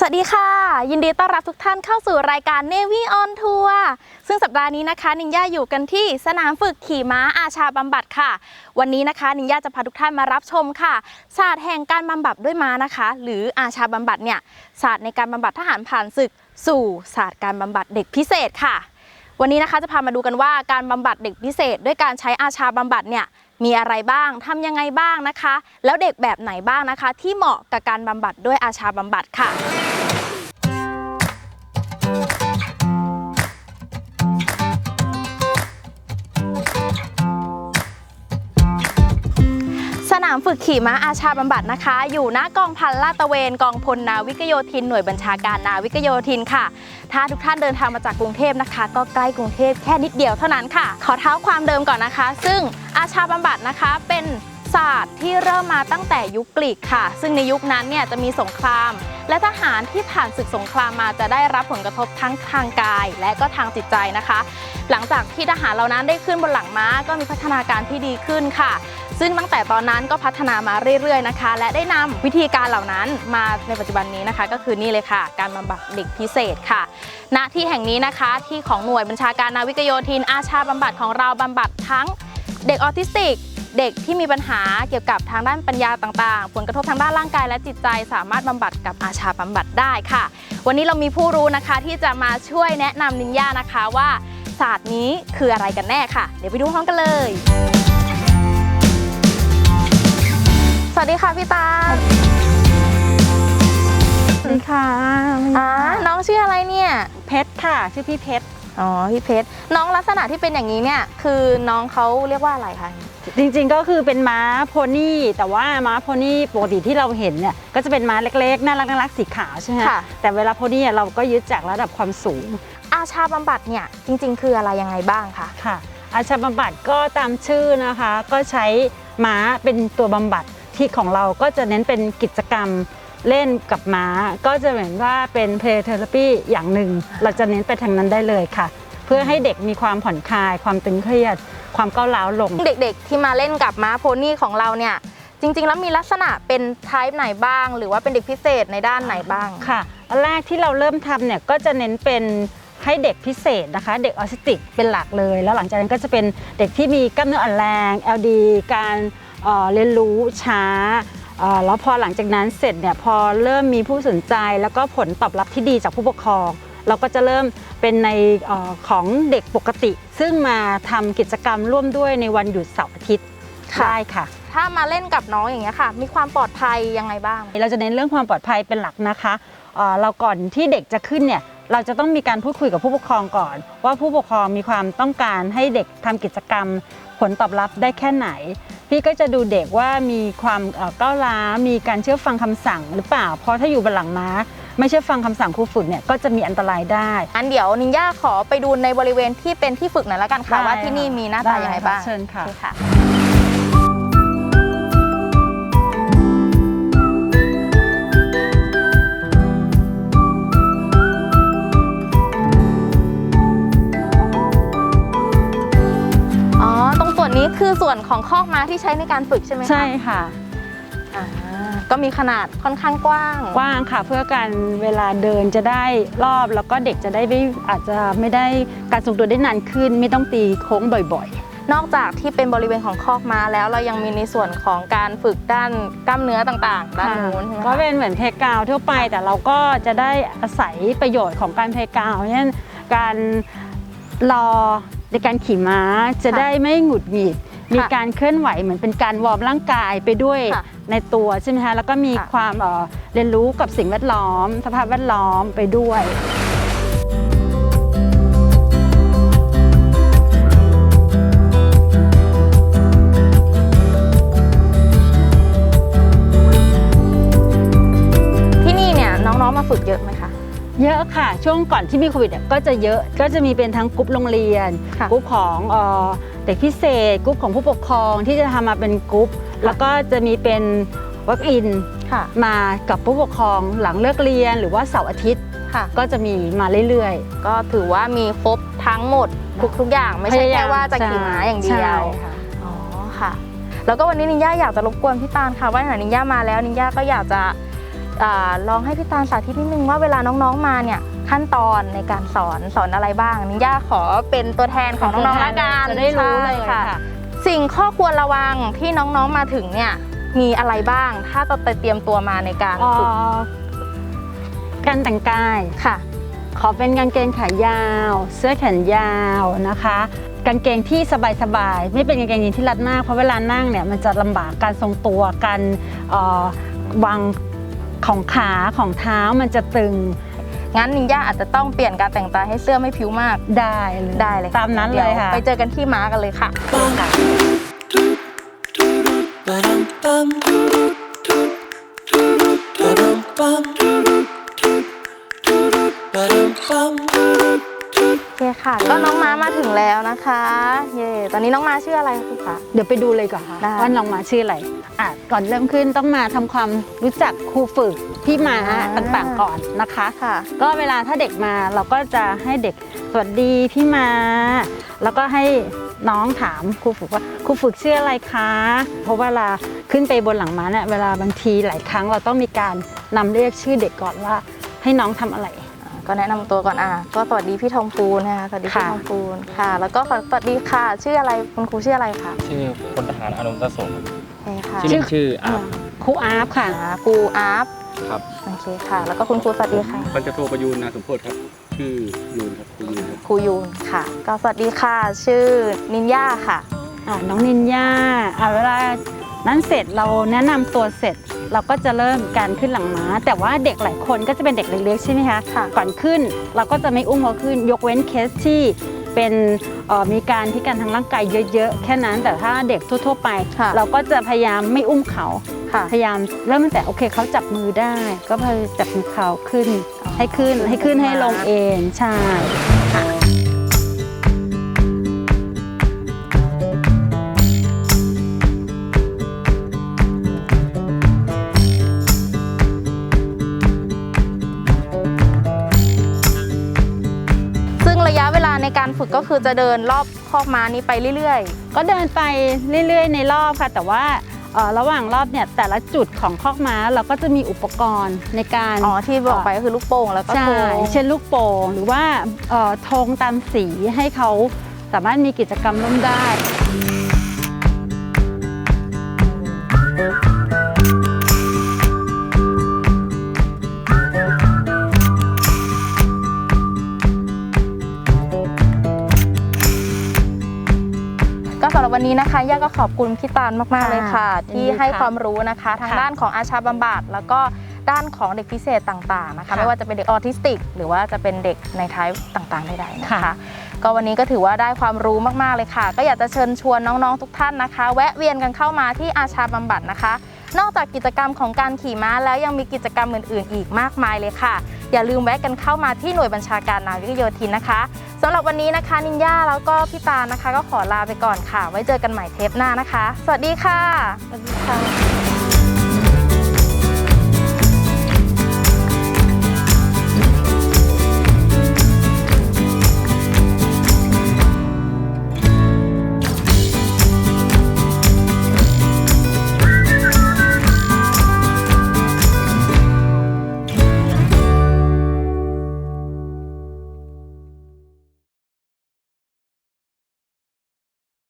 สวัสดีค่ะ ยินดีต้อนรับทุกท่านเข้าสู่รายการ Navy on Tour ซึ่งสัปดาห์นี้นะคะ นิงย่าอยู่กันที่สนามฝึกขี่ม้าอาชาบำบัดค่ะ วันนี้นะคะ นิงย่าจะพาทุกท่านมารับชมค่ะ ศาสตร์แห่งการบำบัดด้วยม้านะคะ หรืออาชาบำบัดเนี่ยศาสตร์ในการบำบัดทหารผ่านศึก สู่ศาสตร์การบำบัดเด็กพิเศษค่ะ วันนี้นะคะจะพามาดูกันว่าการบำบัดเด็กพิเศษ ด้วยการใช้อาชาบำบัดเนี่ย มีอะไรบ้างทำยังไงบ้างนะคะ แล้วเด็กแบบไหนบ้างนะคะ ที่เหมาะกับการบำบัดด้วยอาชาบำบัดค่ะามฝึกขี่ม้าอาชาบำบัดนะคะ อยู่หน้ากองพันลาดตระเวนกองพลนาวิกโยธินหน่วยบัญชาการนาวิกโยธินค่ะ ถ้าทุกท่านเดินทางมาจากกรุงเทพนะคะ ก็ใกล้กรุงเทพแค่นิดเดียวเท่านั้นค่ะ ขอเท้าความเดิมก่อนนะคะ ซึ่งอาชาบำบัดนะคะเป็นศาสตร์ที่เริ่มมาตั้งแต่ยุคกรีกค่ะ ซึ่งในยุคนั้นเนี่ยจะมีสงคราม และทหารที่ผ่านศึกสงครามมาจะได้รับผลกระทบทั้งทางกาย และก็ทางจิตใจนะคะ หลังจากที่ทหารเหล่านั้นได้ขึ้นบนหลังม้าก็มีพัฒนาการที่ดีขึ้นค่ะ ซึ่งตั้งแต่ตอนนั้นก็พัฒนามาเรื่อยๆนะคะ และได้นำวิธีการเหล่านั้นมาในปัจจุบันนี้นะคะ ก็คือนี่เลยค่ะ การบำบัดเด็กพิเศษค่ะ ณที่แห่งนี้นะคะที่ของหน่วยบัญชาการนาวิกโยธิน อาชาบำบัดของเราบำบัดทั้งเด็กออทิสติกเด็กที่มีปัญหาเกี่ยวกับทางด้านปัญญาต่างๆ ผลกระทบทางด้านร่างกายและจิตใจ สามารถบำบัดกับอาชาบำบัดได้ค่ะ วันนี้เรามีผู้รู้นะคะที่จะมาช่วยแนะนำนินย่านะคะว่าศาสตร์นี้คืออะไรกันแน่ค่ะ เดี๋ยวไปดูพร้อมกันเลย วัสดีค่ะพี่ตาลสวัสดีค่ะอ่าน้องชื่ออะไรเนี่ย เพชรค่ะ ชื่อพี่เพชร อ๋อ พี่เพชร น้องลักษณะที่เป็นอย่างนี้เนี่ย คือน้องเขาเรียกว่าอะไรคะ จริงๆก็คือเป็นม้าโพนี่ แต่ว่าม้าโพนี่ปกติที่เราเห็นเนี่ย ก็จะเป็นม้าเล็กๆ น่ารักน่ารักสีขาวใช่ไหมค่ะ แต่เวลาโพนี่เราก็ยึดจากระดับความสูง อาชาบำบัดเนี่ยจริง ๆ คืออะไรยังไงบ้างคะ ค่ะ อาชาบำบัดก็ตามชื่อนะคะ ก็ใช้ม้าเป็นตัวบำบัด ที่ของเราก็จะเน้นเป็นกิจกรรมเล่นกับม้า ก็จะเหมือนว่าเป็นเพลย์เทอราปีอย่างหนึ่ง เราจะเน้นไปทางนั้นได้เลยค่ะ เพื่อให้เด็กมีความผ่อนคลาย ความตึงเครียด ความก้าวร้าวลง เด็กๆ ที่มาเล่นกับม้าโพนี่ของเราเนี่ยจริงๆ แล้วมีลักษณะเป็นไทป์ไหนบ้าง หรือว่าเป็นเด็กพิเศษในด้านไหนบ้างค่ะอันแรกที่เราเริ่มทำเนี่ยก็จะเน้นเป็นให้เด็กพิเศษนะคะ เด็กออทิสติกเป็นหลักเลย แล้วหลังจากนั้นก็จะเป็นเด็กที่มีกล้ามเนื้ออ่อนแรง LD การ เอ่อเรียนรู้ช้าเอ่อแล้วพอหลังจากนั้นเสร็จเนี่ยพอเริ่มมีผู้สนใจ แล้วก็ผลตอบรับที่ดีจากผู้ปกครอง เราก็จะเริ่มเป็นในเออของเด็กปกติ ซึ่งมาทำกิจกรรมร่วมด้วยในวันหยุดเสาร์อาทิตย์ค่ะได้ค่ะ ถ้ามาเล่นกับน้องอย่างเงี้ยค่ะ มีความปลอดภัยยังไงบ้าง เราจะเน้นเรื่องความปลอดภัยเป็นหลักนะคะเอ่อเราก่อนที่เด็กจะขึ้นเนี่ยเราจะต้องมีการพูดคุยกับผู้ปกครองก่อน ว่าผู้ปกครองมีความต้องการให้เด็กทำกิจกรรมผลตอบรับได้แค่ไหน พี่ก็จะดูเด็กว่ามีความเอ่อก้าวร้าวมีการเชื่อฟังคำสั่งหรือเปล่า เพราะถ้าอยู่บนหลังม้าไม่เชื่อฟังคำสั่งครูฝึกเนี่ยก็จะมีอันตรายได้ อันเดี๋ยวนินย่าขอไปดูในบริเวณที่เป็นที่ฝึกหน่อยละกันค่ะได้ว่าที่นี่มีหน้าตาได้ยังไงค่ะบ้างเชิญค่ะ นนี้คือส่วนของคอกม้าที่ใช้ในการฝึกใช่ไหมคะใช่ค่ะอ่าก็มีขนาดค่อนข้างกว้าง กว้างค่ะเพื่อการเวลาเดินจะได้รอบแล้วก็เด็กจะได้ไม่อาจจะไม่ได้การทรงตัวได้นานขึ้น ไม่ต้องตีโค้งบ่อยๆนอกจากที่เป็นบริเวณของคอกม้าแล้วเรายังมีในส่วนของการฝึกด้านกล้ามเนื้อต่างๆ ด้านนู้นใช่ไหมก็คะเป็นเหมือนเพลย์กราวด์ทั่วไป แต่เราก็จะได้อาศัยประโยชน์ของการเพลย์กราวด์เช่นการรอ ในการขี่ม้าจะได้ไม่หงุดหงิด มีการเคลื่อนไหวเหมือนเป็นการวอร์มร่างกายไปด้วยค่ะในตัวใช่ไหมคะแล้วก็มีค่ะความเอ่อเรียนรู้กับสิ่งแวดล้อม สภาพแวดล้อมไปด้วยที่นี่เนี่ยน้องๆมาฝึกเยอะไหมคะ เยอะค่ะ ช่วงก่อนที่มีโควิดอะก็จะเยอะก็จะมีเป็นทั้งกลุ่มโรงเรียนค่ะกลุ่มของเอ่อเด็กพิเศษกลุ่มของผู้ปกครองที่จะทำมาเป็นกลุ่มแล้วก็จะมีเป็นวัคอินค่ะมากับผู้ปกครองหลังเลิกเรียนหรือว่าเสาร์อาทิตย์ค่ะก็จะมีมาเรื่อยก็ถือว่ามีครบทั้งหมดทุกทุกๆอย่างๆไม่ใช่พยยแค่ว่าจะขี่ม้าอย่างเดียวใช่ค่ะอ๋อค่ะ แล้วก็วันนี้นินย่าอยากจะรบกวนพี่ตาลค่ะว่าไหนนินย่ามาแล้วนินย่าก็อยากจะอา ลองให้พี่ตาลสาธิตนิดนึงว่าเวลาน้องๆมาเนี่ยขั้นตอนในการสอนสอนอะไรบ้างนิย่าขอเป็นตัวแทนของน้องๆละกันจะได้รู้เลยใช่ค่ะ สิ่งข้อควรระวังที่น้องๆมาถึงเนี่ยมีอะไรบ้าง ถ้าต้องไปเตรียมตัวมาในการเอ่ฝึกอการแต่งกายค่ะ ขอเป็นกางเกงขายาว เสื้อแขนยาวนะคะ กางเกงที่สบายๆไม่เป็นกางเกงยีนที่รัดมากเพราะเวลานั่งเนี่ยมันจะลำบากการทรงตัวการเอ่อวาง ของขาของเท้ามันจะตึง งั้นนิย่าอาจจะต้องเปลี่ยนการแต่งกายให้เสื้อไม่ผิวมาก ได้เลยได้เลยตามนั้นเลยค่ะดี๋วไปเจอกันที่ม้ากันเลยค่ะ Ba-dum-bum. Ba-dum-bum. Ba-dum-bum. โอเคค่ะ ก็น้องม้ามาถึงแล้วนะคะ เย่ตอนนี้น้องม้าชื่ออะไรคะคะเดี๋ยวไปดูเลยก่อนค่ะได้ ว่าน้องมาชื่ออะไร อะก่อนเริ่มขึ้นต้องมาทำความรู้จักครูฝึกพี่ม้าต่างๆก่อนนะคะค่ะ ก็เวลาถ้าเด็กมาเราก็จะให้เด็กสวัสดีพี่มาแล้วก็ให้น้องถามครูฝึกว่าครูฝึกชื่ออะไรคะ เพราะเวลาขึ้นไปบนหลังม้าเนี่ยเวลาบางทีหลายครั้งเราต้องมีการนำเรียกชื่อเด็กก่อนว่า ให้น้องทำอะไรก็แนะนำตัวก่อนอะก็สวัสดีพี่ทองพูนนะคะสวัสดีพี่ค่ะทองพูนค่ะ แล้วก็ขอสวัสดีค่ะ ชื่ออะไรคุณครูชื่ออะไรคะชื่อพลทหารอานนท์ตะสง ครับโอเคค่ะชื่อเล่นชื่ออาร์ตครูอาร์ฟค่ะอ่าครูอาร์ฟครับโอเคค่ะ แล้วก็คุณครูสวัสดีค่ะ พันจะโทประยูนนาสมโพธิครับ ชื่อยูนครับครูยูนครับ ครูยูนค่ะ ก็สวัสดีค่ะ ชื่อนินย่าค่ะ อ่าน้องนินยาอ่าเวลานั้นเสร็จเราแนะนำตัวเสร็จ เราก็จะเริ่มการขึ้นหลังม้า แต่ว่าเด็กหลายคนก็จะเป็นเด็กเล็กๆใช่ไหมคะค่ะ ก่อนขึ้นเราก็จะไม่อุ้มเขาขึ้น ยกเว้นเคสที่ เป็นเอ่อมีการพิการทางร่างกายเยอะๆ แค่นั้นแต่ถ้าเด็กทั่ว ๆ ไปค่ะเราก็จะพยายามไม่อุ้มเขาค่ะพยายามเริ่มตั้งแต่โอเคเขาจับมือได้ ก็พยายามจับมือเขาขึ้นอ๋อให้ขึ้นให้ขึ้นให้ลงเองใช่ คือจะเดินรอบคอกม้านี้ไปเรื่อยก็เดินไปเรื่อย ๆ ในรอบค่ะ แต่ว่าเอ่อระหว่างรอบเนี่ยแต่ละจุดของคอกม้าเราก็จะมีอุปกรณ์ในการๆอ๋อที่บอกไปก็คือลูกโป่งแล้วก็ใช่โทงเช่นลูกโป่งหรือว่าเอ่อธงตามสีให้เขาสามารถมีกิจกรรมร่วมได้ำหรับวันนี้นะคะย่าก็ขอบคุณพี่ตาลมากๆเลยค่ะยินดีที่ให้ค่ะความรู้นะคะ ทางค่ะด้านของอาชาบำบัดแล้วก็ด้านของเด็กพิเศษต่างๆนะคะค่ะไม่ว่าจะเป็นเด็กออทิสติก หรือว่าจะเป็นเด็กในไทป์ต่างๆใดๆนะคะค่ะก็วันนี้ก็ถือว่าได้ความรู้มากๆเลยค่ะ ก็อยากจะเชิญชวนน้องๆทุกท่านนะคะ แวะเวียนกันเข้ามาที่อาชาบำบัดนะคะ นอกจากกิจกรรมของการขี่ม้าแล้วยังมีกิจกรรมอื่น ๆ อีกมากมายเลยค่ะ อย่าลืมแวะกันเข้ามาที่หน่วยบัญชาการนาวิกโยธินนะคะสำหรับวันนี้นะคะนินย่าแล้วก็พี่ตาลนะคะ ก็ขอลาไปก่อนค่ะ ไว้เจอกันใหม่เทปหน้านะคะ สวัสดีค่ะสวัสดีค่ะ